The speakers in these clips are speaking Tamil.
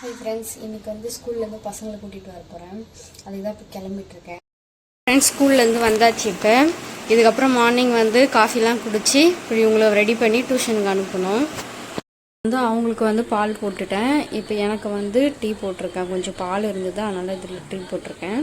ஹாய் ஃப்ரெண்ட்ஸ் இன்னைக்கு வந்து ஸ்கூல்லேருந்து பசங்களை கூட்டிகிட்டு வர போகிறேன் அதுக்கு தான் இப்போ கிளம்பிட்டுருக்கேன். ஃப்ரெண்ட்ஸ் ஸ்கூல்லேருந்து வந்தாச்சு இப்போ. இதுக்கப்புறம் மார்னிங் வந்து காஃபிலாம் குடித்து இப்படி இவங்களை ரெடி பண்ணி டியூஷனுக்கு அனுப்பணும். வந்து அவங்களுக்கு வந்து பால் போட்டுட்டேன். இப்போ எனக்கு வந்து டீ போட்டிருக்கேன். கொஞ்சம் பால் இருந்தது அதனால் இதில் டீ போட்டிருக்கேன்.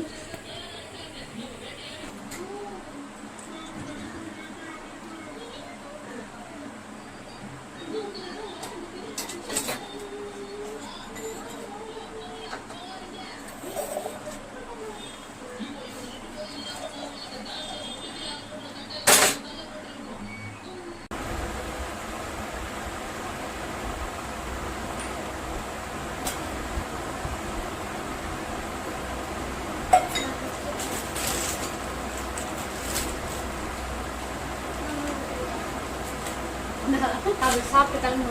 அது சாப்பிட்டு கிளம்பி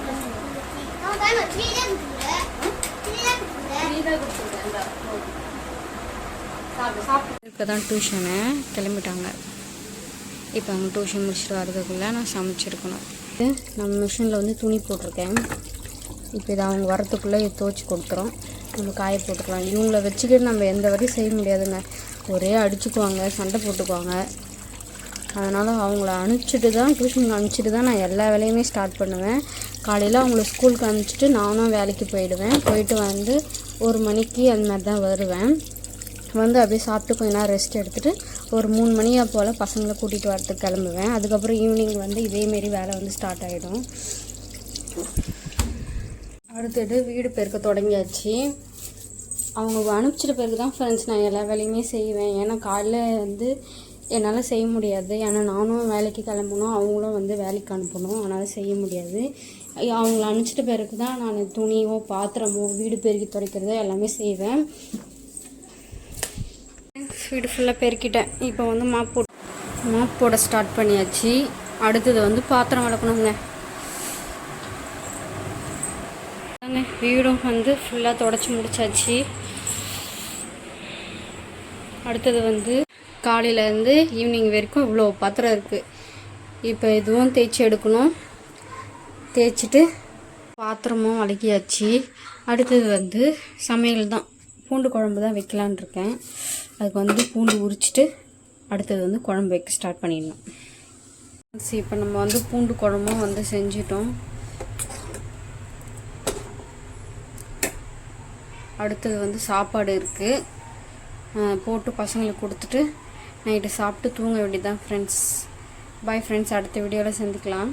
இப்போ தான் டியூஷனு கிளம்பிட்டாங்க. இப்போ அவங்க டியூஷன் முடிச்சுட்டு வரதுக்குள்ளே நான் சமைச்சிருக்கணும். நம்ம மிஷினில் வந்து துணி போட்டிருக்கேன். இப்போ இதை அவங்க வரத்துக்குள்ளே துவச்சி கொடுத்துரும் நம்ம காய போட்டுக்கலாம். இவங்கள வச்சுக்கிட்டு நம்ம எந்த வரையும் செய்ய முடியாதுங்க. ஒரே அடிச்சுக்குவாங்க சண்டை போட்டுக்குவாங்க. அதனால் அவங்கள அனுப்பிச்சிட்டு தான் டியூஷனுக்கு அனுப்பிச்சிட்டு தான் நான் எல்லா வேலையுமே ஸ்டார்ட் பண்ணுவேன். காலையில் அவங்கள ஸ்கூலுக்கு அனுப்பிச்சிட்டு நானும் வேலைக்கு போயிடுவேன். போயிட்டு வந்து ஒரு மணிக்கு அந்த மாதிரி தான் வருவேன். வந்து அப்படியே சாப்பிட்டு கொஞ்ச நேரம் ரெஸ்ட் எடுத்துகிட்டு ஒரு மூணு மணியாக போல் பசங்களை கூட்டிகிட்டு வரத்துக்கு கிளம்புவேன். அதுக்கப்புறம் ஈவினிங் வந்து இதேமாரி வேலை வந்து ஸ்டார்ட் ஆகிடும் அடுத்தது வீடு பெருக்க தொடங்கியாச்சு. அவங்க அனுப்பிச்சிட்ட பிறகு தான் ஃப்ரெண்ட்ஸ் நான் எல்லா வேலையுமே செய்வேன். ஏன்னா காலையில் வந்து என்னால் செய்ய முடியாது. ஏன்னா நானும் வேலைக்கு கிளம்பணும். அவங்களும் வந்து வேலைக்கு அனுப்பணும். அதனால் செய்ய முடியாது. அவங்கள அனுப்பிச்சிட்ட பிறகு தான் நான் துணியோ பாத்திரமோ வீடு பெருக்கி துடைக்கிறதோ எல்லாமே செய்வேன். வீடு ஃபுல்லாக பெருக்கிட்டேன். இப்போ வந்து மாப் போட் மாப் போட ஸ்டார்ட் பண்ணியாச்சு. அடுத்தது வந்து பாத்திரம் வளர்க்கணுங்க வீடும் வந்து ஃபுல்லாக தொடச்சி முடிச்சாச்சு. அடுத்தது வந்து காலையிலேருந்து ஈவினிங் வரைக்கும் இவ்வளோ பாத்திரம் இருக்குது இப்போ இதுவும் தேய்ச்சி எடுக்கணும். தேய்ச்சிட்டு பாத்திரமும் வளக்கியாச்சு அடுத்தது வந்து சமையல் தான். பூண்டு குழம்பு தான் வைக்கலான் இருக்கேன். அதுக்கு வந்து பூண்டு உரிச்சிட்டு அடுத்தது வந்து குழம்பு வைக்க ஸ்டார்ட் பண்ணிடணும். சரி இப்போ நம்ம வந்து பூண்டு குழம்பும் வந்து செஞ்சிட்டோம். அடுத்தது வந்து சாப்பாடு இருக்குது போட்டு பசங்களுக்கு கொடுத்துட்டு நைட்டு சாப்பிட்டு தூங்க வேண்டியதான் ஃப்ரெண்ட்ஸ் பாய் ஃப்ரெண்ட்ஸ் அடுத்த வீடியோவில் சந்திக்கலாம்.